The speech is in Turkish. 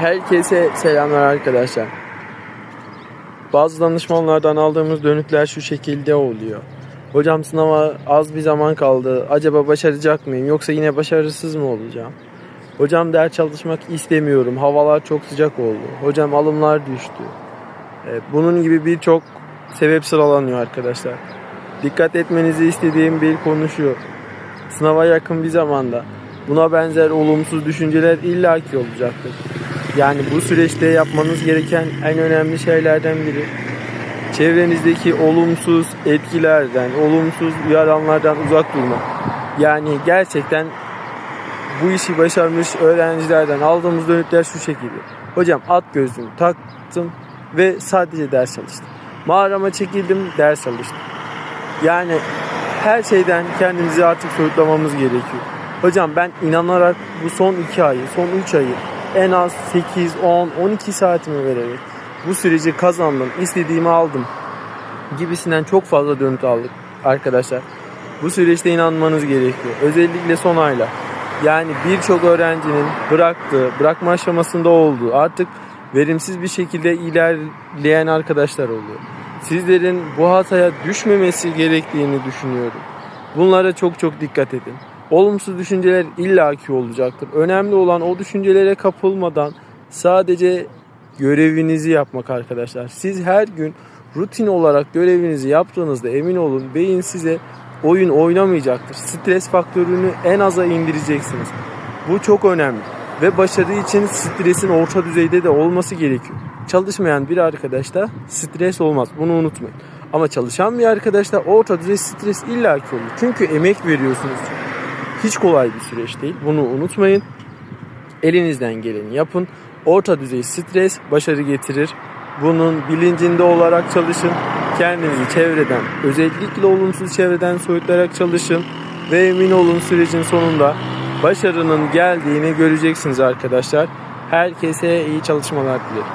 Herkese selamlar arkadaşlar. Bazı danışmanlardan aldığımız dönütler şu şekilde oluyor. Hocam sınava az bir zaman kaldı. Acaba başaracak mıyım yoksa yine başarısız mı olacağım? Hocam ders çalışmak istemiyorum. Havalar çok sıcak oldu. Hocam alımlar düştü. E, Bunun gibi birçok sebep sıralanıyor arkadaşlar. Dikkat etmenizi istediğim bir konu şu. Sınava yakın bir zamanda buna benzer olumsuz düşünceler illaki olacaktır. Yani bu süreçte yapmanız gereken en önemli şeylerden biri çevrenizdeki olumsuz etkilerden, olumsuz uyaranlardan uzak durmak. Yani gerçekten bu işi başarmış öğrencilerden aldığımız dönütler şu şekilde. Hocam at gözlüğümü taktım ve sadece ders çalıştım. Mağarama çekildim, ders çalıştım. Yani her şeyden kendimizi artık soyutlamamız gerekiyor. Hocam ben inanarak bu son 2 ayı, son 3 ayı en az 8, 10, 12 saatimi vererek bu süreci kazandım, istediğimi aldım gibisinden çok fazla dönüt aldık arkadaşlar. Bu süreçte inanmanız gerekiyor. Özellikle son aylar. Yani birçok öğrencinin bıraktığı, bırakma aşamasında olduğu, artık verimsiz bir şekilde ilerleyen arkadaşlar oluyor. Sizlerin bu hataya düşmemesi gerektiğini düşünüyorum. Bunlara çok çok dikkat edin. Olumsuz düşünceler illaki olacaktır. Önemli olan o düşüncelere kapılmadan sadece görevinizi yapmak arkadaşlar. Siz her gün rutin olarak görevinizi yaptığınızda emin olun beyin size oyun oynamayacaktır. Stres faktörünü en aza indireceksiniz. Bu çok önemli ve başarı için stresin orta düzeyde de olması gerekiyor. Çalışmayan bir arkadaşta stres olmaz. Bunu unutmayın. Ama çalışan bir arkadaşta orta düzey stres illaki olur. Çünkü emek veriyorsunuz. Hiç kolay bir süreç değil. Bunu unutmayın. Elinizden geleni yapın. Orta düzey stres başarı getirir. Bunun bilincinde olarak çalışın. Kendinizi çevreden, özellikle olumsuz çevreden soyutlayarak çalışın. Ve emin olun sürecin sonunda başarının geldiğini göreceksiniz arkadaşlar. Herkese iyi çalışmalar dilerim.